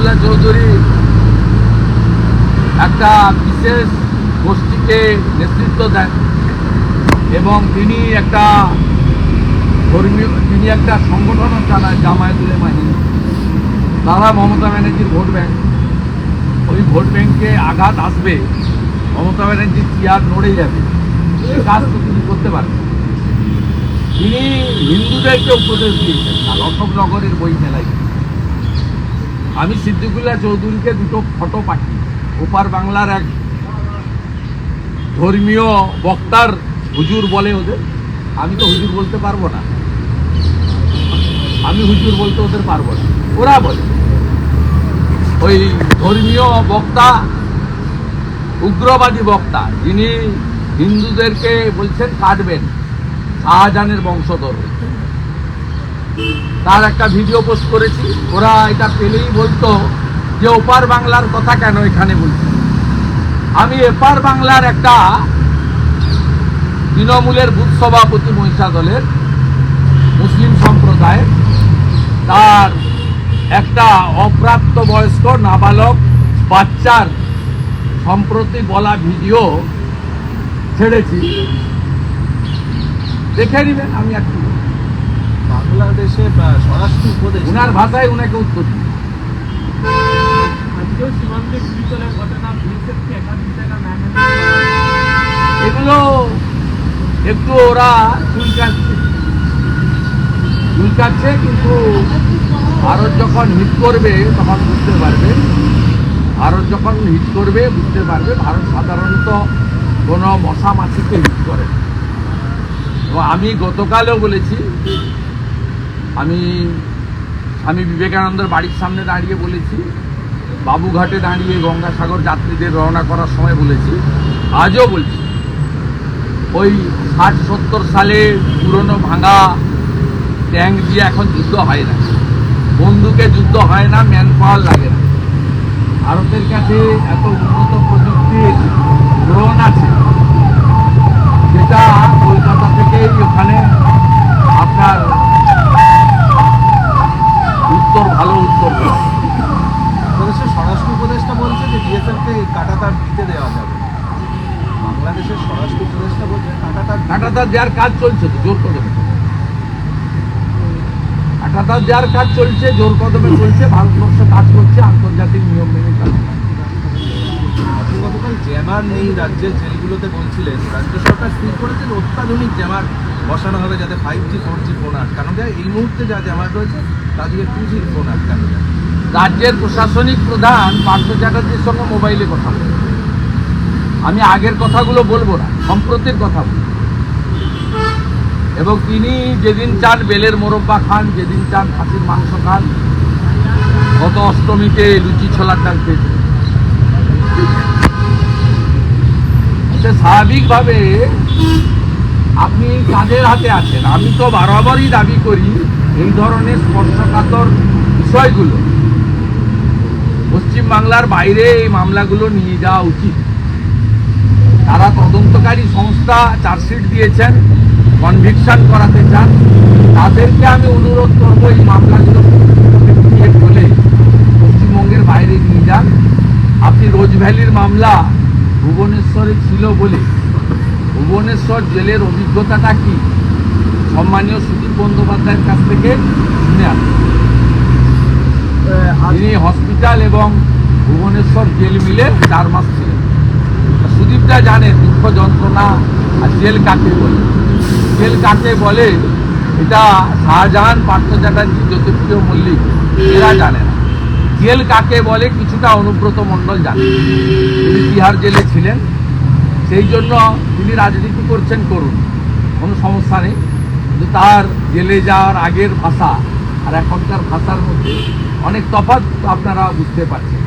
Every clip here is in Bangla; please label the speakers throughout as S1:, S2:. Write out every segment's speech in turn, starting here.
S1: সিদ্দিকুল্লাহ চৌধুরী একটা বিশেষ গোষ্ঠীকে নেতৃত্ব দেন এবং তিনি একটা ধর্মীয়, তিনি একটা সংগঠনও চালান জামায়াতুল মাহিনী। তারা মমতা ব্যানার্জির ভোট ব্যাংক। ওই ভোট ব্যাংকে আঘাত আসবে, মমতা ব্যানার্জির চেয়ার নড়ে যাবে? এই কাজ তো তিনি করতে পারবেন। তিনি হিন্দুদেরকে উপদেশ দিয়েছেন, আর অশোকনগরের বই মেলায় আমি সিদ্দিকুল্লাহ চৌধুরীকে দুটো ফটো পাঠি ওপার বাংলার এক ধর্মীয় বক্তার হুজুর বলে ওদের। আমি তো হুজুর বলতে পারব না। আমি হুজুর বলতে ওদের পারব না। ওরা বলে, ওই ধর্মীয় বক্তা, উগ্রবাদী বক্তা, যিনি হিন্দুদেরকে বলছেন কাটবেন শাহজাহানের বংশধর। তার একটা ভিডিও পোস্ট করেছি। ওরা এটা পেলেই বলতো যে, ওপার বাংলার কথা কেন এখানে বলছে? আমি এপার বাংলার একটা তৃণমূলের বুথ সভাপতি মহিষা দলের মুসলিম সম্প্রদায়ের, তার একটা অপ্রাপ্ত বয়স্ক নাবালক বাচ্চার সম্প্রতি বলা ভিডিও ছেড়েছি। দেখে নেবেন, আমি একটু
S2: বাংলাদেশে স্বরাষ্ট্র উপদেশ
S1: উনার ভাষায় উনাকে উত্তর এগুলো একটু ওরা চুলকাচ্ছে। চুলকাচ্ছে কিন্তু ভারত যখন হিট করবে তখন বুঝতে পারবে। ভারত যখন হিট করবে বুঝতে পারবে ভারত সাধারণত কোনো মশা মাছিকে হিট করে আমি গতকালও বলেছি আমি স্বামী বিবেকানন্দের বাড়ির সামনে দাঁড়িয়ে বলেছি, বাবুঘাটে দাঁড়িয়ে গঙ্গাসাগর যাত্রীদের রওনা করার সময় বলেছি, আজও বলছি, ওই ষাট সত্তর সালে পুরনো ভাঙা ট্যাঙ্ক দিয়ে এখন যুদ্ধ হয় না। বন্দুকে যুদ্ধ হয় না ম্যান পাওয়ার লাগে না। ভারতের কাছে এত উন্নত প্রযুক্তির
S2: বিএসএফকে কাটাতার দিতে দেওয়া যাবে। বাংলাদেশের স্বরাষ্ট্র উপদেষ্টা বলছে কাটাতার
S1: কাঁটাতার দেওয়ার কাজ চলছে তো জোর কদমে। কাঁটাতার দেওয়ার কাজ চলছে জোর কদমে চলছে ভারতবর্ষ কাজ করছে আন্তর্জাতিক নিয়ম মেনে কাজ
S2: গতকাল জ্যামার নেই রাজ্যের জেলগুলোতে বলছিলেন রাজ্য সরকার স্থির করেছে যে অত্যাধুনিক জ্যামার বসানো হবে যাতে five G four G phone আটকানো যায়। এই মুহূর্তে যা জ্যামার রয়েছে তা দিয়ে টু জি ফোন আটকানো যায়।
S1: রাজ্যের প্রশাসনিক প্রধান পার্থ চ্যাটার্জির সঙ্গে মোবাইলে কথা বলে। আমি আগের কথাগুলো বলব না, সম্প্রতির কথা বলব। এবং তিনি যেদিন চান বেলের মোরব্বা খান, যেদিন চান খাসির মাংস খান, গত অষ্টমীতে লুচি ছোলার ডাল খেয়েছে স্বাভাবিকভাবে আপনি কাদের হাতে আছেন? আমি তো বরাবরই দাবি করি এই ধরনের স্পর্শকাতর বিষয়গুলো। পশ্চিমবাংলার বাইরে এই মামলাগুলো নিয়ে যাওয়া উচিত। তারা তদন্তকারী সংস্থা চার্জশিট দিয়েছেন, কনভিকশন করাতে চান। তাদেরকে আমি অনুরোধ করব এই মামলাগুলো বলে পশ্চিমবঙ্গের বাইরে নিয়ে যান। আপনি রোজ ভ্যালির মামলা ভুবনেশ্বরে ছিল বলে। ভুবনেশ্বর জেলের অভিজ্ঞতাটা কি? সম্মানীয় সুদীপ বন্দ্যোপাধ্যায়ের কাছ থেকে শুনে আসুন। তিনি হসপিটাল এবং ভুবনেশ্বর জেল মিলে চার মাস ছিলেন। সুদীপটা জানে দুঃখ যন্ত্রণা আর জেল কাকে বলে? জেল কাকে বলে? এটা শাহজাহান পার্থ চ্যাটার্জি, জ্যোতিপ্রিয় মল্লিক, এরা জানে না। জেল কাকে বলে কিছুটা অনুব্রত মণ্ডল জানে। তিনি তিহার জেলে ছিলেন। সেই জন্য তিনি রাজনীতি করছেন, করুন। কোনো সমস্যা নেই। কিন্তু তার জেলে যাওয়ার আগের ভাষা আর এখনকার ভাষার মধ্যে অনেক তফাৎ আপনারা বুঝতে পারছেন।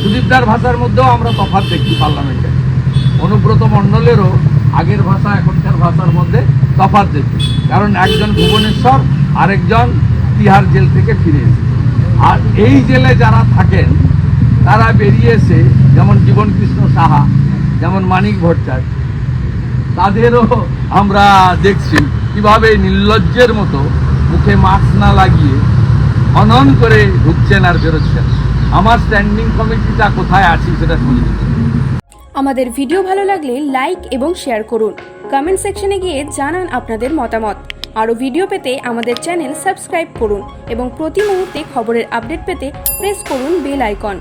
S1: সুদীপদার ভাষার মধ্যেও আমরা তফাৎ দেখি পার্লামেন্টে। অনুব্রত মণ্ডলেরও আগের ভাষা, এখনকার ভাষার মধ্যে তফাত দেখি কারণ একজন ভুবনেশ্বর, আরেকজন তিহার জেল থেকে ফিরে এসেছে। আর এই জেলে যারা থাকেন, তারা বেরিয়ে এসে যেমন জীবন কৃষ্ণ সাহা, যেমন মানিক ভট্টাচার্য, তাদেরও আমরা দেখছি কীভাবে নির্লজ্জের মতো মুখে মাস্ক না লাগিয়ে খনন করে ঢুকছেন আর বেরোচ্ছেন। আমার স্ট্যান্ডিং কমিটিটা কোথায় আছি সেটা শুনছি
S3: আমাদের ভিডিও ভালো লাগলে লাইক এবং শেয়ার করুন। কমেন্ট সেকশনে গিয়ে জানান আপনাদের মতামত। আরও ভিডিও পেতে আমাদের চ্যানেল সাবস্ক্রাইব করুন এবং প্রতি মুহূর্তে খবরের আপডেট পেতে প্রেস করুন বেল আইকন